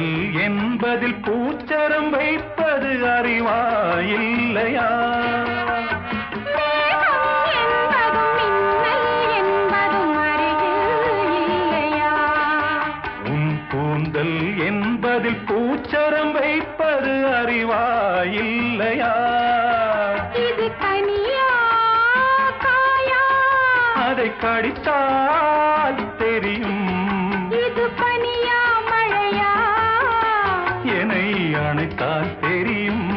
காதல் என்பதில் பூச்சரம் வைப்பது அறிவா இல்லையா கூந்தல் என்பதில் பூச்சரம் வைப்பது அறிவா இல்லையா இது தனியா அதை கடித்தால் தெரியும். இது கண்ணுக்கா தெரியும்